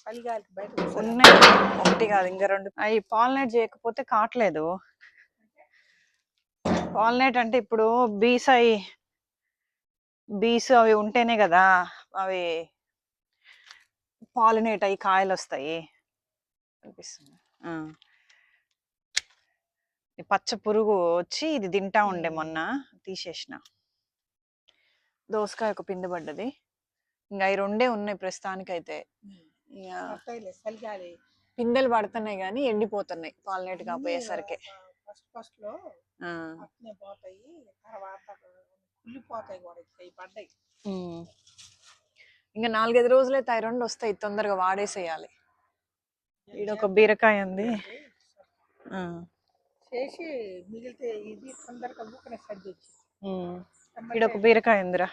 చలిగాలికి బయట ఉన్నాయి. ఒకటి కాదు ఇంకా రెండు. అవి పాలినేట్ చేయకపోతే కావట్లేదు. పాలినేట్ అంటే ఇప్పుడు బీస్ అవి బీస్ అవి ఉంటేనే కదా అవి పాలినేట్ అయ్యి కాయలు వస్తాయి అనిపిస్తుంది. ఈ పచ్చ పురుగు వచ్చి ఇది తింటా ఉండే మొన్న తీసేసిన. దోసకాయ ఒక పిండి పడ్డది. ఇంకా అవి రెండే ఉన్నాయి ప్రస్తుతానికైతే. చలిగాలి పిందెలు పడుతున్నాయి కానీ ఎండిపోతున్నాయి పాలినేట్ కాపోయేసరికి ఫస్ట్ ఫస్ట్లో అట్నే పోతాయి తర్వాత కుళ్ళిపోతాయి కూడా ఇట్లా పడ్డాయి. ఇంకా నాలుగైదు రోజులైతే అవి రెండు వస్తాయి తొందరగా వాడేసేయాలి. ఈడొక బీరకాయ ఉంది. ఆ, చేసి మిగిలితే ఇది తొందరగా ఊకనే సర్ది వచ్చి ఉమ్. ఈడొక బీరకాయ ఉందిరా.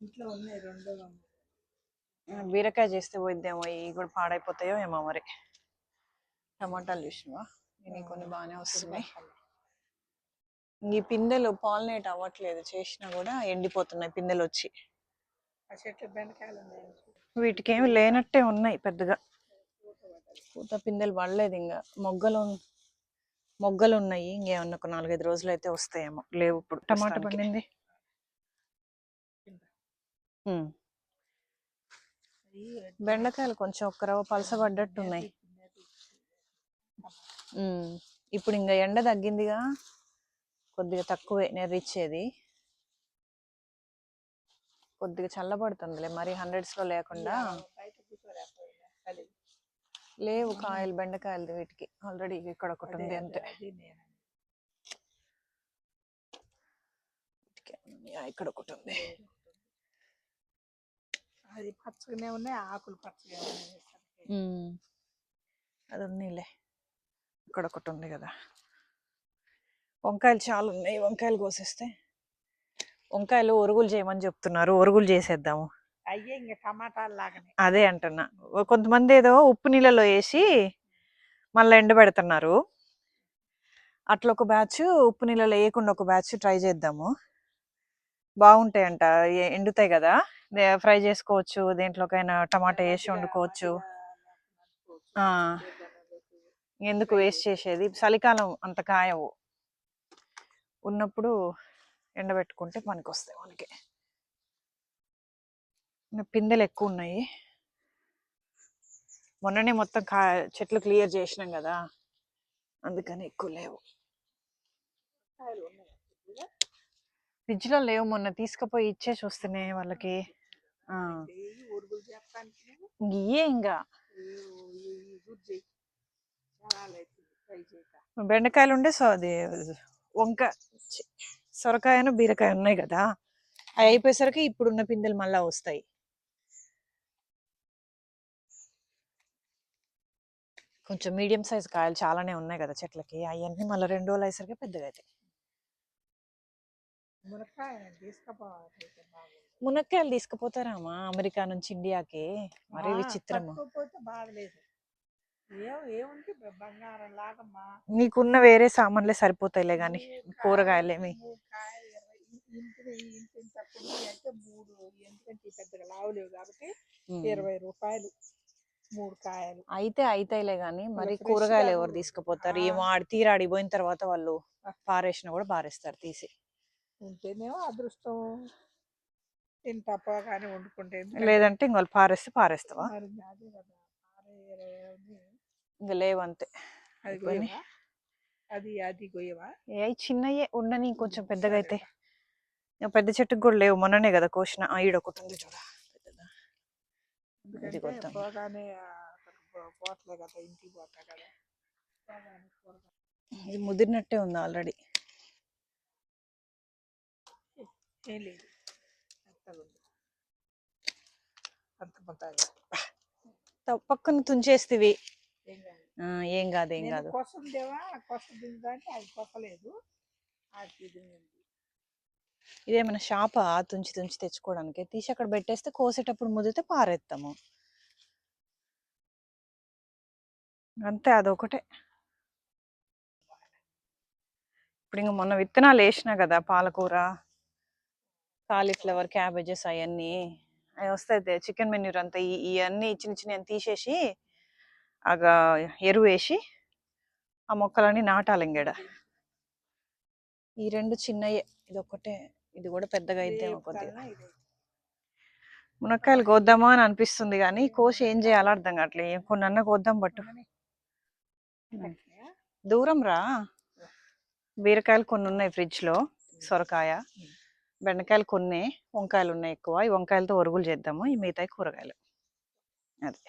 ఇంట్లో ఉన్నాయి రెండు బీరకాయ చేస్తే పోయిద్దేమో ఇవి కూడా పాడైపోతాయో ఏమో మరి. టమాటాలు చూసినవా? నేను కొన్ని బాగానే వస్తున్నాయి. ఈ పిందెలు పాలినేట్ అవ్వట్లేదు చేసినా కూడా ఎండిపోతున్నాయి పిందెలు వచ్చి వీటికి ఏమి లేనట్టే ఉన్నాయి పెద్దగా. పూత పిందెలు పడలేదు ఇంకా. మొగ్గలు మొగ్గలు ఉన్నాయి. ఇంకేమన్నా ఒక నాలుగైదు రోజులు అయితే వస్తాయేమో. లేవు ఇప్పుడు టమాటా. పండింది. బెండకాయలు కొంచెం ఒక్క రవ్వ పలసపడ్డట్టు ఉన్నాయి ఉమ్. ఇప్పుడు ఇంకా ఎండ తగ్గిందిగా కొద్దిగా తక్కువే నెర్రిచ్చేది కొద్దిగా చల్లబడుతుందిలే మరి హండ్రెడ్స్లో లేకుండా. లేవు కాయలు బెండకాయలు వీటికి. ఆల్రెడీ ఇక్కడ ఒకటి ఉంది అంతే. ఇక్కడ ఒకటి ఉంది. అది పచ్చగానే ఉన్నాయి ఆకులు పచ్చగా. అది ఉన్నీలే ఇక్కడ ఒకటి ఉంది కదా. వంకాయలు చాలా ఉన్నాయి. వంకాయలు కోసేస్తే వంకాయలు ఒరుగులు చేయమని చెప్తున్నారు. ఒరుగులు చేసేద్దాము. అయ్యే ఇంకా టమాటాలు లాగానే. అదే అంటున్నా. కొంతమంది ఏదో ఉప్పు నీళ్ళలో వేసి మళ్ళీ ఎండబెడుతున్నారు. అట్లా ఒక బ్యాచ్ ఉప్పు నీళ్ళలో వేయకుండా ఒక బ్యాచ్ ట్రై చేద్దాము. బాగుంటాయంట. ఏ- ఎండుతాయి కదా? ఫ్రై చేసుకోవచ్చు. దేంట్లోకైనా టమాటా వేసి వండుకోవచ్చు. ఎందుకు వేస్ట్ చేసేది? చలికాలం అంత కాయవు. ఉన్నప్పుడు ఎండబెట్టుకుంటే పనికి వస్తాయి మనకి పిందెలు ఎక్కువ ఉన్నాయి మొన్ననే మొత్తం కా చెట్లు క్లియర్ చేసినాం కదా? అందుకని ఎక్కువ లేవు. కాయలు ఉన్నాయి ఫ్రిడ్జ్లో లేవు మొన్న తీసుకుపోయి ఇచ్చేసి వస్తున్నాయి వాళ్ళకి. ఇంక బెండకాయలు ఉండే సో అది వంక చి, సొరకాయను బీరకాయ ఉన్నాయి కదా? అవి అయిపోయేసరికి ఇప్పుడున్న పిందెలు మళ్ళా వస్తాయి. కొంచెం మీడియం సైజ్ కాయలు చాలానే ఉన్నాయి కదా చెట్లకి. అవన్నీ మళ్ళీ రెండు రోజులు అయ్యేసరికి పెద్దగా అవుతాయి మునక్కాయలు తీసుకుపోతారామా అమెరికా నుంచి ఇండియాకి? మరీ విచిత్రము. ఏముంది బంగారం లాగమ్మా. నీకున్న వేరే సామాన్లే సరిపోతాయిలే గాని కూరగాయలేమి. మూడు పొడి అయితే మూడు ఎందుకంటే ఈ పెద్దగా లావులేవు కాబట్టి ఉమ్. ఇరవై రూపాయలు మూడు కాయలు. అయితే అయితాయిలే గాని మరి కూరగాయలు ఎవరు. తీసుకుపోతారు. ఏమో ఆడి తీరా ఆడిపోయిన తర్వాత వాళ్ళు. పారేసినా కూడా పారేస్తారు తీసి. ఉంటేనేమో అదృష్టం. తింటా పోగానే వండుకుంటే లేదంటే ఇంక పారేస్తే పారేస్తావా. ఇంకా లేవు అంతే అది అది అది గొయ్యవా? ఏ చిన్నయే ఉండని కొంచెం పెద్దగా అయితే. పెద్ద చెట్టుకు కూడా లేవు మొన్ననే కదా కోసిన ఆ, ఈడ ఒకటి ఉంది చూడ. పోగానే పోట్లే కదా ఇంటికి పోతా కదా. పోగానే కూరగాయలు ఇది ముదిరినట్టే ఉంది ఆల్రెడీ. ఏం లేదు. పక్కన తుంచేస్తేవి. ఏం కాదు. ఏం కాదు కొసందేవా కొస దిందంటే అది కొసలేదు. ఇదేమైనా షాపా? తుంచి తుంచి తెచ్చుకోవడానికి. తీసి అక్కడ పెట్టేస్తే కోసేటప్పుడు ముదిరితే పారేస్తాము అంతే అదొకటే. ఇప్పుడు ఇంక మొన్న విత్తనాలు వేసినా కదా పాలకూర. కాలీఫ్లవర్ క్యాబేజెస్ అవన్నీ అవి వస్తాయి చికెన్ మెన్యూర్ అంతా ఇవన్నీ చిన్న చిన్న తీసేసి అగా ఎరువు వేసి ఆ మొక్కలన్నీ నాటాలి ఇంగడ. ఈ రెండు చిన్నయే ఇది ఇది కూడా పెద్దగా అయిద్దేమో కొద్దిగా. మునక్కాయలు కోద్దామా అని అనిపిస్తుంది కానీ కోసి ఏం చేయాలో అర్థం కావట్లే. కొన్ని అన్న కోద్దాం పట్టు? దూరం రా. బీరకాయలు కొన్ని ఉన్నాయి ఫ్రిడ్జ్లో సొరకాయ బెండకాయలు కొన్ని వంకాయలు ఉన్నాయి ఎక్కువ. ఈ వంకాయలతో ఒరుగులు చేద్దాము. ఈ మిగతాయి కూరగాయలు. అదే.